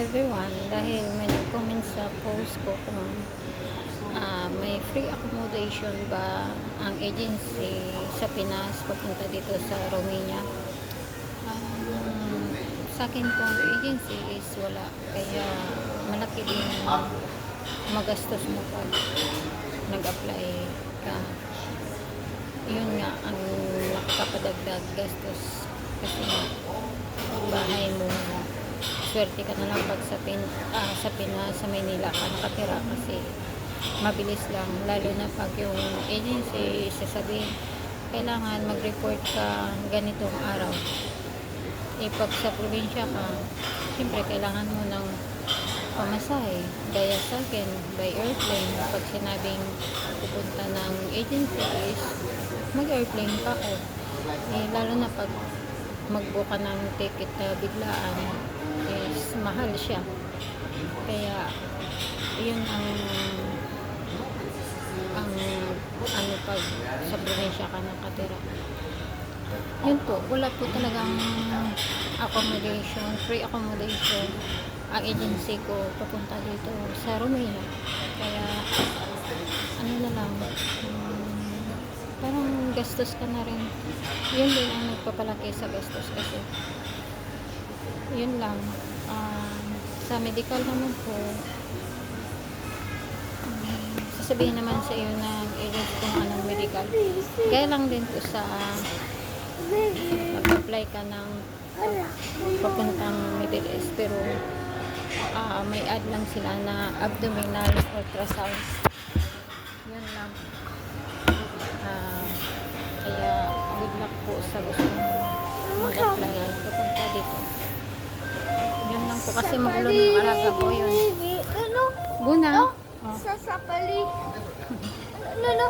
everyone dahil may nag-comment sa post ko kung ah, may free accommodation ba ang agency sa Pinas papunta dito sa Romania. Um, sa akin pong agency is wala kaya malaki din magastos mo pag nag-apply ka. Yun nga ang nakapadagdag gastos kasi bahay mo swerte ka na lang pag sa, pin, ah, sa Pinas, sa Manila ka nakatira kasi mabilis lang lalo na pag yung agency sasabihin kailangan mag-report ka ganitong araw. Eh pag sa probinsya ka siyempre kailangan mo ng pamasahe gaya sa akin by airplane. Pag sinabing pupunta ng agency is mag-airplane pa ako. Eh lalo na pag mag-book ka ng ticket na biglaan mahal siya. Kaya yun ang ang ano pag sa probinsya ka nakatira. Yun po wala po talagang accommodation free accommodation. Ang agency ko papunta dito sa Romania. Kaya ano na lang um, parang gastos ka na rin. Yun din ang nagpapalaki sa gastos kasi. Yun lang um, sa medical naman po um, sasabihin naman sa iyo na agency kung anong medical. Gaya lang din po sa mag-apply ka ng papuntang Middle East pero ah, may add lang sila na abdominal ultrasound. Yun lang. Ah, kaya good luck po sa gusto po kasi magulo ng alaga ko yun Ano? Guna. Oh. sa sapali. Ano, ano?